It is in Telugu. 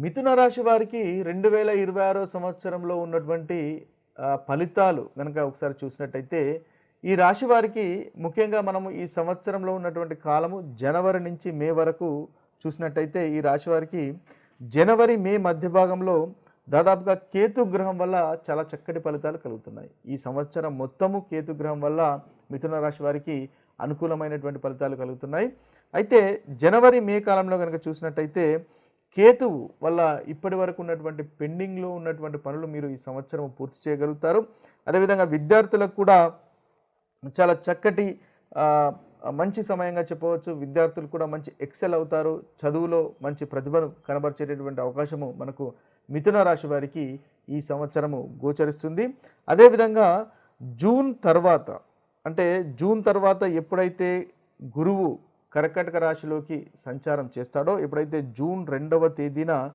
మిథున రాశి వారికి రెండు వేల ఇరవై ఆరో సంవత్సరంలో ఉన్నటువంటి ఫలితాలు కనుక ఒకసారి చూసినట్టయితే ఈ రాశి వారికి ముఖ్యంగా మనము ఈ సంవత్సరంలో ఉన్నటువంటి కాలము జనవరి నుంచి మే వరకు చూసినట్టయితే ఈ రాశి వారికి జనవరి మే మధ్య భాగంలో దాదాపుగా కేతు గ్రహం వల్ల చాలా చక్కటి ఫలితాలు కలుగుతున్నాయి. ఈ సంవత్సరం మొత్తము కేతు గ్రహం వల్ల మిథున రాశి వారికి అనుకూలమైనటువంటి ఫలితాలు కలుగుతున్నాయి. అయితే జనవరి మే కాలంలో కనుక చూసినట్టయితే కేతువు వల్ల ఇప్పటి వరకు ఉన్నటువంటి పెండింగ్లో ఉన్నటువంటి పనులు మీరు ఈ సంవత్సరం పూర్తి చేయగలుగుతారు. అదేవిధంగా విద్యార్థులకు కూడా చాలా చక్కటి మంచి సమయంగా చెప్పవచ్చు. విద్యార్థులు కూడా మంచి ఎక్సెల్ అవుతారు. చదువులో మంచి ప్రతిభను కనబరిచేటటువంటి అవకాశము మనకు మిథున రాశి వారికి ఈ సంవత్సరము గోచరిస్తుంది. అదేవిధంగా జూన్ తర్వాత అంటే జూన్ తర్వాత ఎప్పుడైతే గురువు కర్కటక రాశిలోకి సంచారం చేస్తాడో ఎప్పుడైతే జూన్ రెండవ తేదీన